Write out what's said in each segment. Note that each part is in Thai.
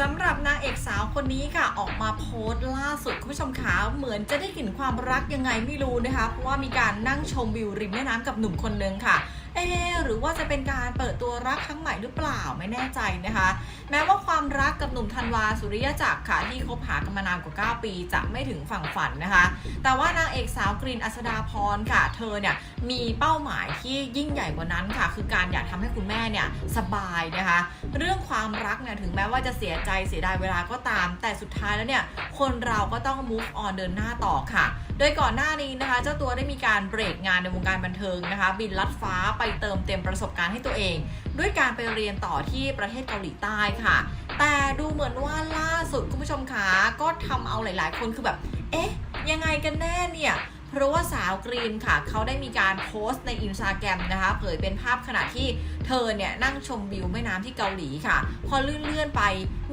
สำหรับนางเอกสาวคนนี้ค่ะ ออกมาโพสต์ล่าสุดคุณผู้ชมขาเหมือนจะได้กลิ่นความรักยังไงไม่รู้นะคะ เพราะว่ามีการนั่งชมวิวริมแม่น้ำกับหนุ่มคนนึงค่ะ เอ๊หรือว่าจะเป็นการเปิดตัวรักครั้งใหม่หรือเปล่าไม่แน่ใจนะคะ แม้ว่าความรักกับหนุ่มธันวาสุริยจักรค่ะที่คบหากันมานานกว่า 9 ปีจะไม่ถึงฝั่งฝันนะคะ แต่ว่านางเอกสาวกรีนอัศดาพรค่ะ เธอเนี่ยมีเป้าหมายที่ยิ่งใหญ่กว่านั้นค่ะ คือการอยากทำให้คุณแม่เนี่ยสบายนะคะ เรื่องความรักเนี่ยถึงแม้ว่าจะเสียใจเสียดายเวลาก็ตาม แต่สุดท้ายแล้วเนี่ยคนเราก็ต้อง move on เดินหน้าต่อค่ะ โดยก่อนหน้านี้นะคะ เจ้าตัวได้มีการเบรกงานในวงการบันเทิงนะคะ บินลัดฟ้าไปเติมเต็มประสบการณ์ให้ตัวเอง ด้วยการไปเรียนต่อที่ประเทศเกาหลีใต้ค่ะ แต่ดูเหมือนว่าล่าสุดคุณผู้ชมคะก็ทำเอาหลาย ๆ คนคือแบบ เอ๊ะ ยังไงกันแน่เนี่ย เพราะว่าสาวกรีนค่ะ เขาได้มีการโพสต์ในอินสตาแกรมนะคะ เผยเป็นภาพขณะที่เธอเนี่ยนั่งชมวิวแม่น้ำที่เกาหลีค่ะ พอเลื่อนๆไป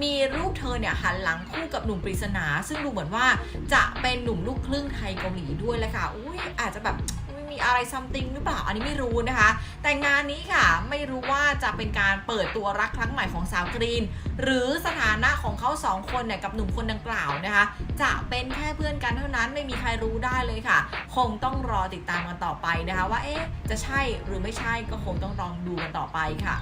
มีรูปเธอเนี่ยหันหลังคู่กับหนุ่มปริศนา ซึ่งดูเหมือนว่าจะเป็นหนุ่มลูกครึ่งไทยเกาหลีด้วยแหละค่ะ อุ้ยอาจจะแบบ มีอะไรซัมติงหรือเปล่าอันนี้ไม่รู้นะคะ แต่งานนี้ค่ะไม่รู้ว่าจะเป็นการเปิดตัวรักครั้งใหม่ของสาวกรีน หรือสถานะของเขาสองคนเนี่ยกับหนุ่มคนดังกล่าวนะคะ จะเป็นแค่เพื่อนกันเท่านั้นไม่มีใครรู้ได้เลยค่ะ คงต้องรอติดตามกันต่อไปนะคะ ว่าเอ๊ะจะใช่หรือไม่ใช่ก็คงต้องลองดูกันต่อไปค่ะ